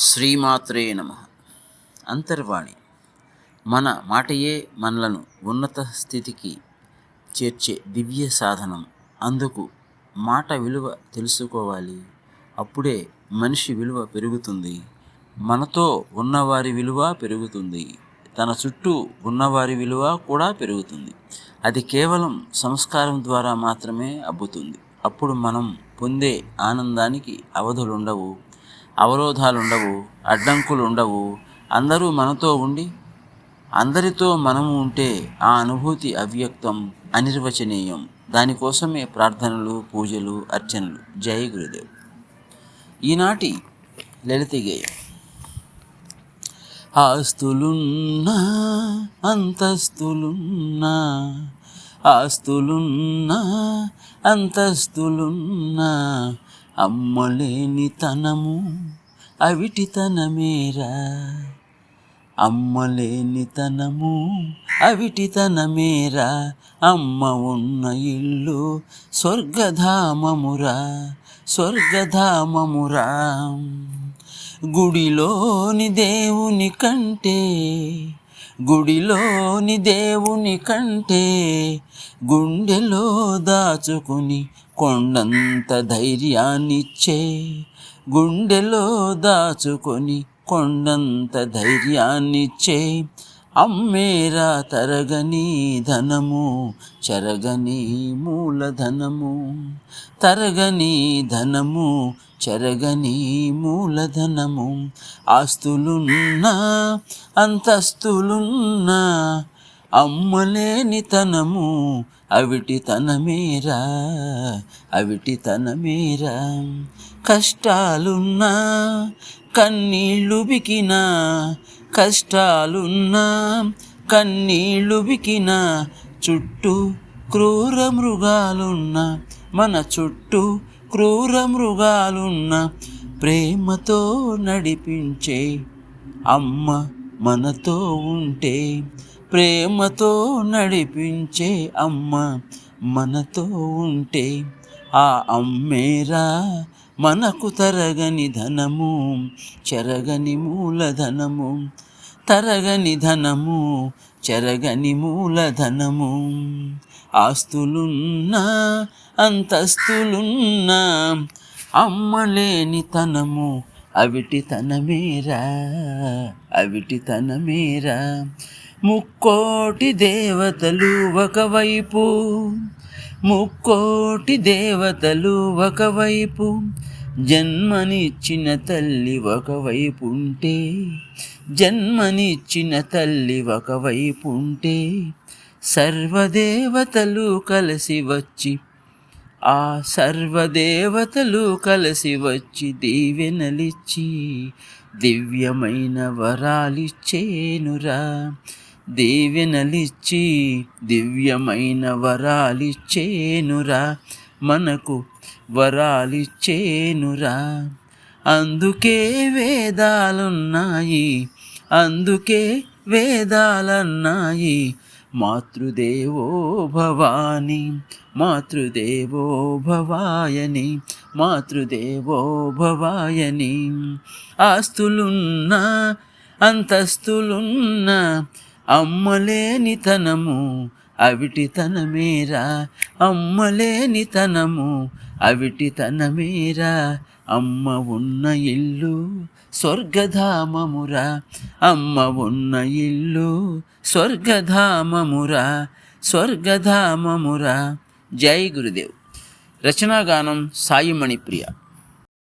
శ్రీమాత్రే నమ. అంతర్వాణి. మన మాటయే మనలను ఉన్నత స్థితికి చేర్చే దివ్య సాధనం. అందుకు మాట విలువ తెలుసుకోవాలి. అప్పుడే మనిషి విలువ పెరుగుతుంది. మనతో ఉన్నవారి విలువ పెరుగుతుంది. తన చుట్టూ ఉన్నవారి విలువ కూడా పెరుగుతుంది. అది కేవలం సంస్కారం ద్వారా మాత్రమే అబ్బుతుంది. అప్పుడు మనం పొందే ఆనందానికి అవధులుండవు. అవరోధాలుండవు అడ్డంకులుండవు అందరూ మనతో ఉండి అందరితో మనము ఉంటే ఆ అనుభూతి అవ్యక్తం అనిర్వచనీయం. దానికోసమే ప్రార్థనలు పూజలు అర్చనలు. జై గురుదేవ్. ఈనాటి లలితగేయం ఆస్తులున్నా అంతస్తులున్నా ఆస్తులున్నా అంతస్తులున్నా అమ్మలేని తనము అవిటితనమేరా? అమ్మలేని తనము అవిటితనమేరా? అమ్మ ఉన్న ఇల్లు స్వర్గధామమురా స్వర్గధామమురా. గుడిలోని దేవుని కంటే గుడిలోని దేవుని కంటే గుండెలో దాచుకుని కొండంత ధైర్యాన్నిచ్చే గుండెలో దాచుకొని కొండంత ధైర్యాన్నిచ్చే అమ్మేరా తరగని ధనము చెరగని మూలధనము తరగని ధనము చెరగని మూలధనము. ఆస్తులున్నా అంతస్తులున్నా అమ్మలేని తనము అవిటి తనమేరా అవిటి తనమేరా. కష్టాలున్నా కన్నీళ్ళు బికినా కష్టాలున్నా కన్నీళ్ళు బికినా. చుట్టూ క్రూర మృగాలున్నా మన చుట్టూ క్రూర మృగాలున్న ప్రేమతో నడిపించే అమ్మ మనతో ఉంటే ప్రేమతో నడిపించే అమ్మ మనతో ఉంటే ఆ అమ్మేరా మనకు తరగని ధనము చెరగని మూలధనము తరగని ధనము చెరగని మూలధనము. ఆస్తులున్నా అంతస్తులున్నా అమ్మలేని తనము అవిటి తనమేరా అవిటి తనమేరా. ముక్కోటి దేవతలు ఒకవైపు ముక్కోటి దేవతలు ఒకవైపు జన్మనిచ్చిన తల్లి ఒకవైపు ఉంటే జన్మనిచ్చిన తల్లి ఒకవైపు ఉంటే సర్వదేవతలు కలిసి వచ్చి ఆ సర్వదేవతలు కలిసి వచ్చి దీవెనలిచ్చి దివ్యమైన వరాలిచ్చేనురా. దీవెనలిచ్చి దివ్యమైన వరాలిచ్చేనురా. మనకు వరాలిచ్చేనురా. అందుకే వేదాలున్నాయి అందుకే వేదాలన్నాయి. మాతృదేవో భవాని మాతృదేవో భవాయని మాతృదేవో భవాయని. ఆస్తులున్నా అంతస్తులున్నా అమ్మలేనితనము అవిటితనమేరా? అమ్మలేనితనము అవిటితనమేరా? అమ్మ ఉన్న ఇల్లు స్వర్గధామమురా. అమ్మ ఉన్న ఇల్లు స్వర్గధామమురా. స్వర్గధామమురా. జై గురుదేవ్. రచనాగానం సాయి మణిప్రియ